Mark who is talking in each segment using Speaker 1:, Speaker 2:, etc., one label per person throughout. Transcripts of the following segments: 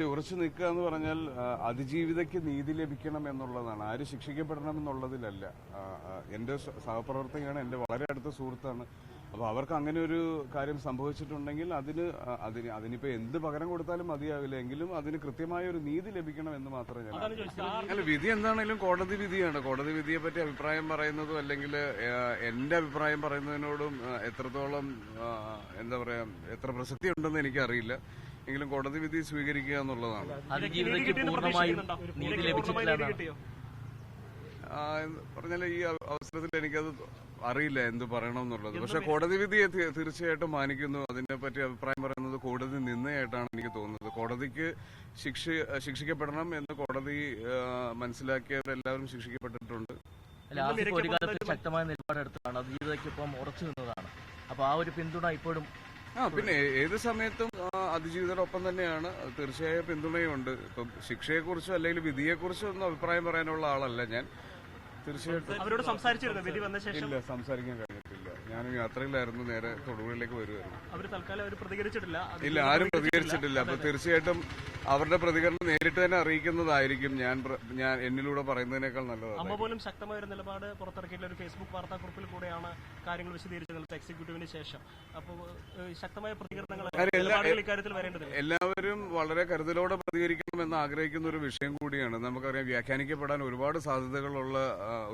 Speaker 1: പക്ഷെ ഉറച്ചു നിൽക്കുക എന്ന് പറഞ്ഞാൽ അതിജീവിതയ്ക്ക് നീതി ലഭിക്കണം എന്നുള്ളതാണ്. ആര് ശിക്ഷിക്കപ്പെടണം എന്നുള്ളതിലല്ല. എന്റെ സഹപ്രവർത്തകയാണ് എന്റെ വളരെ അടുത്ത സുഹൃത്താണ്. അപ്പോൾ അവർക്ക് അങ്ങനെ ഒരു കാര്യം സംഭവിച്ചിട്ടുണ്ടെങ്കിൽ അതിന് അതിന് അതിനിപ്പോ എന്ത് പകരം കൊടുത്താലും മതിയാവില്ല. എങ്കിലും അതിന് കൃത്യമായ ഒരു നീതി ലഭിക്കണം എന്ന് മാത്രമേ ഞാൻ. അല്ല വിധി എന്താണെങ്കിലും കോടതി വിധിയാണ്. കോടതി വിധിയെ പറ്റി അഭിപ്രായം പറയുന്നതും അല്ലെങ്കിൽ എന്റെ അഭിപ്രായം പറയുന്നതിനോടും എത്രത്തോളം എന്താ പറയാ എത്ര പ്രസക്തി ഉണ്ടെന്ന് എനിക്കറിയില്ല. എങ്കിലും കോടതി വിധി സ്വീകരിക്കുക എന്നുള്ളതാണ്.
Speaker 2: പൂർണമായും നീതി ലഭിച്ചിട്ടില്ല
Speaker 1: പറഞ്ഞാൽ ഈ അവ- അവസരത്തിൽ എനിക്കത് അറിയില്ല എന്ത് പറയണമെന്നുള്ളത്. പക്ഷെ കോടതി വിധിയെ തീർച്ചയായിട്ടും മാനിക്കുന്നു. അതിനെ പറ്റി അഭിപ്രായം പറയുന്നത് കോടതി നിന്നയായിട്ടാണ് എനിക്ക് തോന്നുന്നത്. കോടതിക്ക് ശിക്ഷ ശിക്ഷിക്കപ്പെടണം എന്ന് കോടതി മനസ്സിലാക്കിയവരെല്ലാവരും ശിക്ഷിക്കപ്പെട്ടിട്ടുണ്ട്.
Speaker 2: ഒരു കാലത്ത് ശക്തമായ നിലപാടെടുത്തതാണ്. അതിജീവിതയ്ക്കൊപ്പം ഉറച്ചു നിന്നതാണ്. അപ്പൊ ആ ഒരു പിന്തുണ ഇപ്പോഴും
Speaker 1: ആ പിന്നെ ഏത് സമയത്തും അതിജീവിതരോടൊപ്പം തന്നെയാണ്. തീർച്ചയായും തീർച്ചയായ പിന്തുണയുണ്ട് ഇപ്പം ശിക്ഷയെക്കുറിച്ചോ അല്ലെങ്കിൽ വിധിയെക്കുറിച്ചോ ഒന്നും അഭിപ്രായം പറയാനുള്ള ആളല്ല ഞാൻ. തീർച്ചയായിട്ടും
Speaker 3: അവരോട് സംസാരിച്ചിരുന്നു? വിധി വന്ന ശേഷം?
Speaker 1: ഇല്ല സംസാരിക്കാൻ ഞാനും യാത്രയിലായിരുന്നു നേരെ തൊടുപുഴയിലേക്ക് വരുമായിരുന്നു ഇല്ല ആരും പ്രതികരിച്ചിട്ടില്ല. അപ്പൊ തീർച്ചയായിട്ടും അവരുടെ പ്രതികരണം നേരിട്ട് തന്നെ അറിയിക്കുന്നതായിരിക്കും ഞാൻ ഞാൻ എന്നിലൂടെ പറയുന്നതിനേക്കാൾ നല്ലത്
Speaker 3: അമ്മ പോലും ശക്തമായ ഒരു നിലപാട് പുറത്തിറക്കിയിട്ടുള്ള ഒരു ഫേസ്ബുക്ക് വാർത്താക്കുറിപ്പിൽ കൂടെയാണ് കാര്യങ്ങൾ വിശദീകരിച്ചത് എക്സിക്യൂട്ടീവിന് ശേഷം. അപ്പോൾ ശക്തമായ പ്രതികരണങ്ങൾ
Speaker 1: എല്ലാവരും വളരെ കരുതലോടെ പ്രതികരിക്കണം എന്ന് ആഗ്രഹിക്കുന്ന ഒരു വിഷയം കൂടിയാണ്. നമുക്കറിയാം വ്യാഖ്യാനിക്കപ്പെടാൻ ഒരുപാട് സാധ്യതകളുള്ള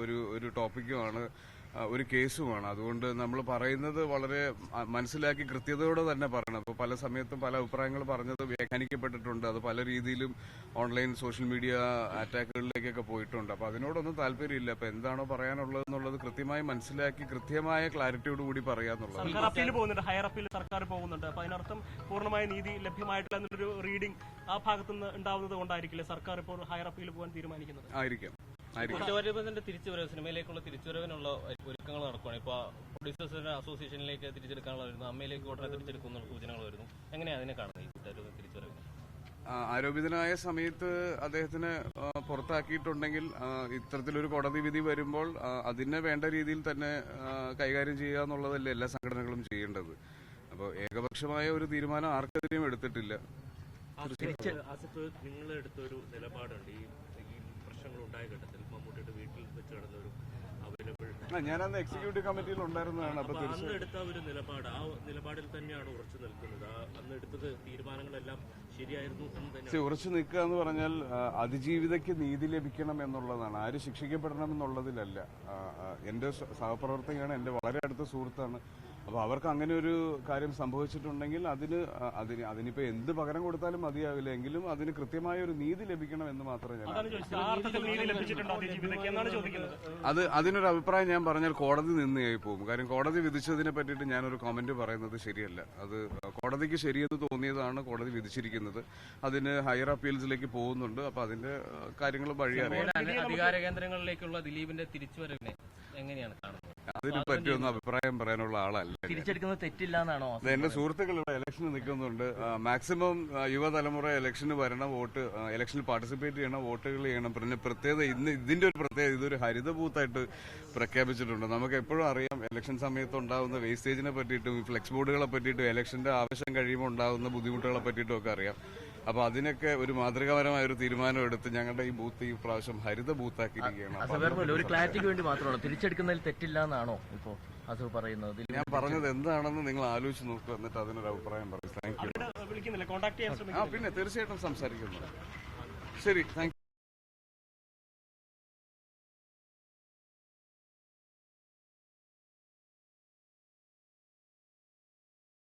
Speaker 1: ഒരു ഒരു ടോപ്പിക്കുമാണ് ഒരു കേസുമാണ്. അതുകൊണ്ട് നമ്മൾ പറയുന്നത് വളരെ മനസ്സിലാക്കി കൃത്യതയോടെ തന്നെ പറയണം. അപ്പോൾ പല സമയത്തും പല അഭിപ്രായങ്ങൾ പറഞ്ഞത് വ്യാഖ്യാനിക്കപ്പെട്ടിട്ടുണ്ട്. അത് പല രീതിയിലും ഓൺലൈൻ സോഷ്യൽ മീഡിയ അറ്റാക്കുകളിലേക്കൊക്കെ പോയിട്ടുണ്ട്. അപ്പോൾ അതിനോടൊന്നും താല്പര്യമില്ല. അപ്പോൾ എന്താണോ പറയാനുള്ളത് എന്നുള്ളത് കൃത്യമായി മനസ്സിലാക്കി കൃത്യമായ ക്ലാരിറ്റിയോട് കൂടി പറയാന്നുള്ളതാണ്
Speaker 3: സർക്കാർ അപ്പീൽ പോകുന്നുണ്ട്. ഹയർ അപ്പീൽ സർക്കാർ പോകുന്നുണ്ട്. അപ്പോൾ അതിനർത്ഥം പൂർണമായ നീതി ലഭ്യമായിട്ടില്ല എന്നൊരു റീഡിംഗ് ആ ഭാഗത്തുനിന്ന് ഉണ്ടാവുന്നത് കൊണ്ടായിരിക്കില്ലേ സർക്കാർ ഇപ്പോൾ ഹയർ അപ്പീൽ പോകാൻ തീരുമാനിക്കുന്നത്?
Speaker 1: ആയിരിക്കാം.
Speaker 4: തിരിച്ചുവരവ് സിനിമയിലേക്കുള്ള തിരിച്ചുവരവിനുള്ള ഒരുക്കങ്ങൾ നടക്കുകയാണ് ഇപ്പൊ പ്രൊഡ്യൂസേഴ്സിന്റെ അസോസിയേഷനിലേക്ക് തിരിച്ചെടുക്കാനുള്ള വരുന്നു അമ്മയിലേക്ക് ഉടനെ തിരിച്ചെടുക്കുന്ന സൂചനകൾ വരുന്നു എങ്ങനെയാണ് അതിനെ കാണുന്നത് തിരിച്ചുവരവിന്
Speaker 1: ആ, ആരോപിതനായ സമയത്ത് അദ്ദേഹത്തിന് പുറത്താക്കിയിട്ടുണ്ടെങ്കിൽ ഇത്തരത്തിലൊരു കോടതി വിധി വരുമ്പോൾ അതിന് വേണ്ട രീതിയിൽ തന്നെ കൈകാര്യം ചെയ്യുക എന്നുള്ളതല്ലേ എല്ലാ സംഘടനകളും ചെയ്യേണ്ടത് അപ്പോൾ ഏകപക്ഷമായ ഒരു തീരുമാനം ആർക്കെതിരെയും എടുത്തിട്ടില്ല
Speaker 5: നിങ്ങൾ എടുത്തൊരു നിലപാടുണ്ട് ഈ പ്രശ്നങ്ങൾ ഉണ്ടായ ഘട്ടത്തിൽ മമ്മൂട്ടിയുടെ വീട്ടിൽ വെച്ച് നടന്ന ഒരു അവൈലബിൾ
Speaker 1: ഞാനന്ന് എക്സിക്യൂട്ടീവ് കമ്മിറ്റിയിൽ ഉണ്ടായിരുന്നതാണ്
Speaker 5: അപ്പൊ അന്ന് എടുത്ത ഒരു നിലപാട് ആ നിലപാടിൽ തന്നെയാണ് ഉറച്ചു നിൽക്കുന്നത്. അന്ന് എടുത്തത് തീരുമാനങ്ങളെല്ലാം ശരിയായിരുന്നു എന്ന് തന്നെ
Speaker 1: ഉറച്ചു നിൽക്കുക എന്ന് പറഞ്ഞാൽ അതിജീവിതയ്ക്ക് നീതി ലഭിക്കണം എന്നുള്ളതാണ്. ആര് ശിക്ഷിക്കപ്പെടണം എന്നുള്ളതിലല്ല. എന്റെ സഹപ്രവർത്തകയാണ് എന്റെ വളരെ അടുത്ത സുഹൃത്താണ്. അപ്പൊ അവർക്ക് അങ്ങനെ ഒരു കാര്യം സംഭവിച്ചിട്ടുണ്ടെങ്കിൽ അതിന് അതിന് അതിനിപ്പോ എന്ത് പകരം കൊടുത്താലും മതിയാവില്ല എങ്കിലും അതിന് കൃത്യമായ ഒരു നീതി ലഭിക്കണം എന്ന് മാത്രമേ ഞാൻ
Speaker 3: അതാണ് ചോദിച്ചത്. നീതി ലഭിച്ചിട്ടുണ്ടോ അതിജീവിതയ്ക്ക് എന്നാണ് ചോദിക്കുന്നത്.
Speaker 1: അത് അതിനൊരു അഭിപ്രായം ഞാൻ പറഞ്ഞാൽ കോടതി നിന്നയായി പോകും. കാര്യം കോടതി വിധിച്ചതിനെ പറ്റിയിട്ട് ഞാനൊരു കമന്റ് പറയുന്നത് ശരിയല്ല. അത് കോടതിക്ക് ശരിയെന്ന് തോന്നിയതാണ് കോടതി വിധിച്ചിരിക്കുന്നത്. അതിന് ഹയർ അപ്പീൽസിലേക്ക് പോകുന്നുണ്ട്. അപ്പൊ അതിന്റെ കാര്യങ്ങൾ വഴിയാണ് അറിയാം
Speaker 4: അധികാര കേന്ദ്രങ്ങളിലേക്കുള്ള ദിലീപിന്റെ തിരിച്ചുവരവിനെ എങ്ങനെയാണ് കാണുന്നത്?
Speaker 1: അതിനെ പറ്റിയൊന്നും അഭിപ്രായം പറയാനുള്ള ആളല്ല.
Speaker 2: തിരിച്ചെടുക്കുന്നത് തെറ്റില്ല എന്നാണോ
Speaker 1: ഇത് എന്റെ സുഹൃത്തുക്കൾ ഇവിടെ ഇലക്ഷന് നിൽക്കുന്നുണ്ട്. മാക്സിമം യുവതലമുറ ഇലക്ഷന് വരണം വോട്ട് ഇലക്ഷനിൽ പാർട്ടിസിപ്പേറ്റ് ചെയ്യണം വോട്ടുകൾ ചെയ്യണം. പിന്നെ പ്രത്യേകത ഇന്ന് ഇതിന്റെ ഒരു പ്രത്യേകത ഇതൊരു ഹരിത ബൂത്തായിട്ട് പ്രഖ്യാപിച്ചിട്ടുണ്ട്. നമുക്ക് എപ്പോഴും അറിയാം ഇലക്ഷൻ സമയത്ത് ഉണ്ടാകുന്ന വേസ്റ്റേജിനെ പറ്റിയിട്ടും ഫ്ലെക്സ് ബോർഡുകളെ പറ്റിയിട്ടും ഇലക്ഷന്റെ ആവശ്യം കഴിയുമ്പോൾ ഉണ്ടാകുന്ന ബുദ്ധിമുട്ടുകളെ പറ്റിയിട്ടും ഒക്കെ അറിയാം. അപ്പൊ അതിനൊക്കെ ഒരു മാതൃകാപരമായ ഒരു തീരുമാനം എടുത്ത് ഞങ്ങളുടെ ഈ ബൂത്ത് ഈ പ്രാവശ്യം ഹരിത ബൂത്താക്കിയിരിക്കുകയാണ്.
Speaker 2: ഒരു ക്ലാരിറ്റിക്ക് വേണ്ടി മാത്രമാണ് തിരിച്ചെടുക്കുന്നതിൽ തെറ്റില്ല എന്നാണോ ഇപ്പോ അസു പറയുന്നത്?
Speaker 1: ഞാൻ പറഞ്ഞത് എന്താണെന്ന് നിങ്ങൾ ആലോചിച്ച് നോക്കുക എന്നിട്ട് അതിനൊരു അഭിപ്രായം പറയും. താങ്ക് യു ആ പിന്നെ തീർച്ചയായിട്ടും സംസാരിക്കുന്നു. ശരി താങ്ക്